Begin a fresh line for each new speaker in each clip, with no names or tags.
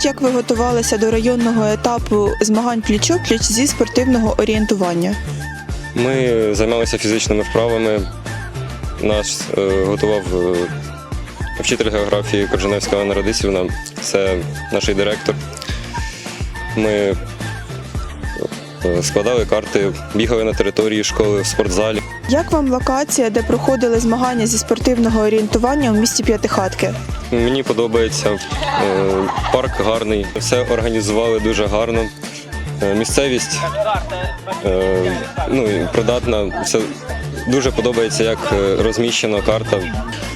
Розкажіть, як ви готувалися до районного етапу змагань пліч-опліч зі спортивного орієнтування?
Ми займалися фізичними вправами. Нас е, готував е, вчитель географії Корженевська Анна Радисівна, це наш директор. Ми складали карти, бігали на території школи в спортзалі.
Як вам локація, де проходили змагання зі спортивного орієнтування у місті П'ятихатки?
Мені подобається е, парк гарний, все організували дуже гарно. Е, Місцевість е, ну, придатна. Все дуже подобається, як е, розміщена карта.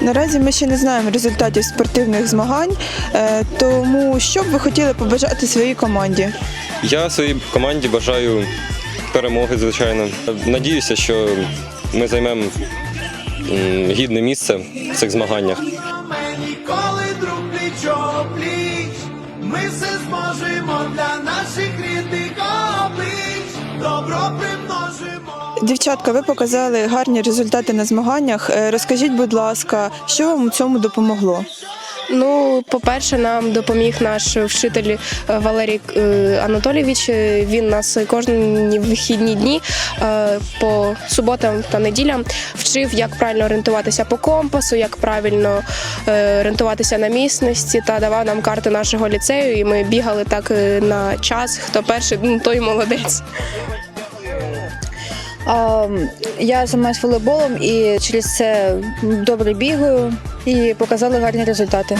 Наразі ми ще не знаємо результатів спортивних змагань, е, тому що б ви хотіли побажати своїй команді?
Я своїй команді бажаю перемоги, звичайно. Надіюся, що ми займемо гідне місце в цих змаганнях.
Ми все зможемо для наших рідних облич. Добро примножимо.
Дівчатка, ви показали гарні результати на змаганнях. Е, Розкажіть, будь ласка, що вам у цьому допомогло?
Ну, по-перше, нам допоміг наш вчитель е, Валерій е, Анатолійович. Він нас кожні вихідні дні по суботам та неділям вчив, як правильно орієнтуватися по компасу, як правильно орієнтуватися на місності та давав нам карти нашого ліцею. І ми бігали так на час. Хто перший, ну, той молодець.
А, Я займаюся волейболом і через це добре бігаю і показали гарні результати.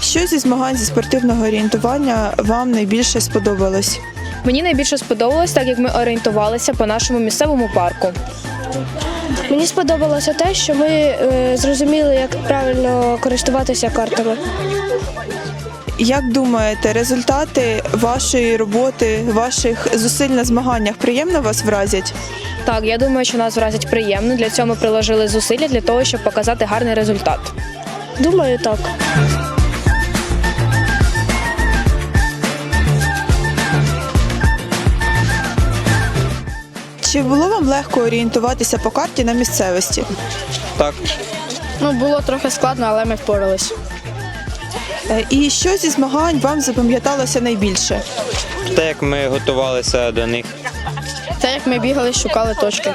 Що зі змагань зі спортивного орієнтування вам найбільше сподобалось?
Мені найбільше сподобалось, так як ми орієнтувалися по нашому місцевому парку.
Мені сподобалося те, що ми е, зрозуміли, як правильно користуватися картами.
Як думаєте, результати вашої роботи, ваших зусиль на змаганнях приємно вас вразять?
Так, я думаю, що нас вразить приємно. Для цього ми приложили зусилля для того, щоб показати гарний результат.
Думаю, так.
Чи було вам легко орієнтуватися по карті на місцевості?
Так,
Ну, було трохи складно, але ми впорались.
Е, І що зі змагань вам запам'яталося найбільше?
те, як ми готувалися до них.
Те, як ми бігали, шукали точки.